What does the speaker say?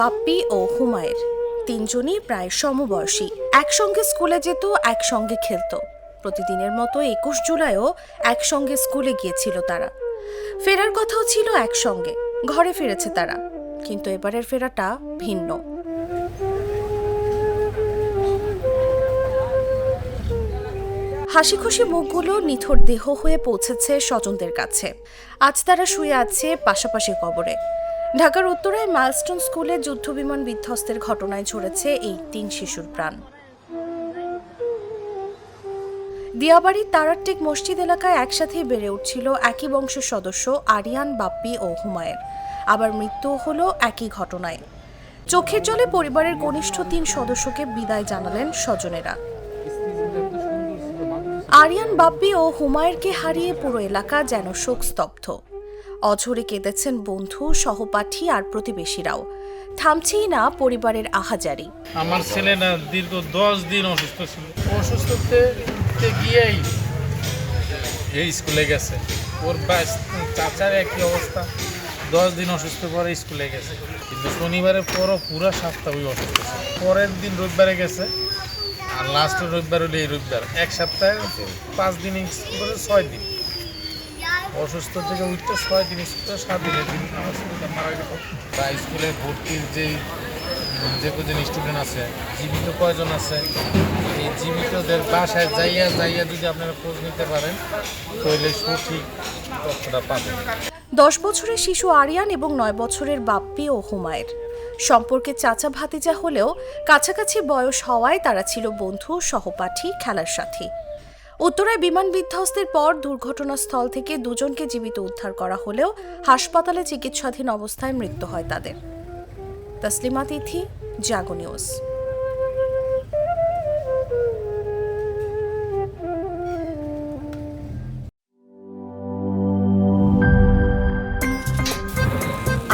বাপ্পি ও হুমায়ের তিনজনই প্রায় সমবয়সী। একসঙ্গে স্কুলে যেত, একসঙ্গে খেলতো। প্রতিদিনের মতো একুশ জুলাইও একসঙ্গে স্কুলে গিয়েছিল তারা। ফেরার কথাও ছিল একসঙ্গে। ঘরে ফিরেছে তারা। কিন্তু এবারের ফেরাটা ভিন্ন। হাসি খুশি মুখগুলো নিথর দেহ হয়ে পৌঁছেছে স্বজনদের কাছে। আজ তারা শুয়ে আছে পাশাপাশি কবরে। ঢাকার উত্তরায় মাইলস্টোন স্কুলে যুদ্ধবিমান বিধ্বস্তের ঘটনায় ঝরেছে এই তিন শিশুর প্রাণ। দিয়াবাড়ির তারারটেক মসজিদ এলাকায় একসাথেই বেড়ে উঠছিল একই বংশের সদস্য আরিয়ান, বাপ্পি ও হুমায়ের আবার মৃত্যু হলো একই ঘটনায়। চোখের জলে পরিবারের ঘনিষ্ঠ তিন সদস্যকে বিদায় জানালেন স্বজনেরা। আরিয়ান, বাপ্পি ও হুমায়েরকে হারিয়ে পুরো এলাকা যেন শোকস্তব্ধ। অঝরে কেঁদেছেন বন্ধু, সহপাঠী আর প্রতিবেশীরাও। থামছেই না পরিবারের আহাজারি। আমার ছেলে না দীর্ঘ দশ দিন অসুস্থ ছিল। অসুস্থতে গিয়েই এই স্কুলে গেছে। ওর চাচার একই অবস্থা। দশ দিন অসুস্থ পরে স্কুলে গেছে। কিন্তু শনিবারের পরও পুরো সপ্তাহ ওই অসুস্থ পরের দিন রবিবারে গেছে। আর লাস্টের রবিবার হলে এই রবিবার। এক সপ্তাহে পাঁচ দিন স্কুলে ছয় দিন। অসুস্থ থেকে উঠতে ছয় দিন স্কুলে সাত দিনের দিন। আমার ছেলেটা মারা গেল। বা স্কুলে ভর্তির যেই যে কজন স্টুডেন্ট আছে জীবিত কয়জন আছে এই জীবিতদের বাসায় যাইয়া যাইয়া যদি আপনারা খোঁজ নিতে পারেন তাহলে সঠিক তথ্যটা পাবেন। দশ বছরের শিশু আরিয়ান এবং নয় বছরের বাপ্পি ও হুমায়ের সম্পর্কে চাচা ভাতিজা হলেও কাছাকাছি বয়স হওয়ায় তারা ছিল বন্ধু সহপাঠী খেলার সাথী। উত্তরায় বিমান বিধ্বস্তের পর দুর্ঘটনাস্থল থেকে দুজনকে জীবিত উদ্ধার করা হলেও হাসপাতালে চিকিৎসাধীন অবস্থায় মৃত্যু হয় তাদের। তসলিমা তিথি, জাগো নিউজ।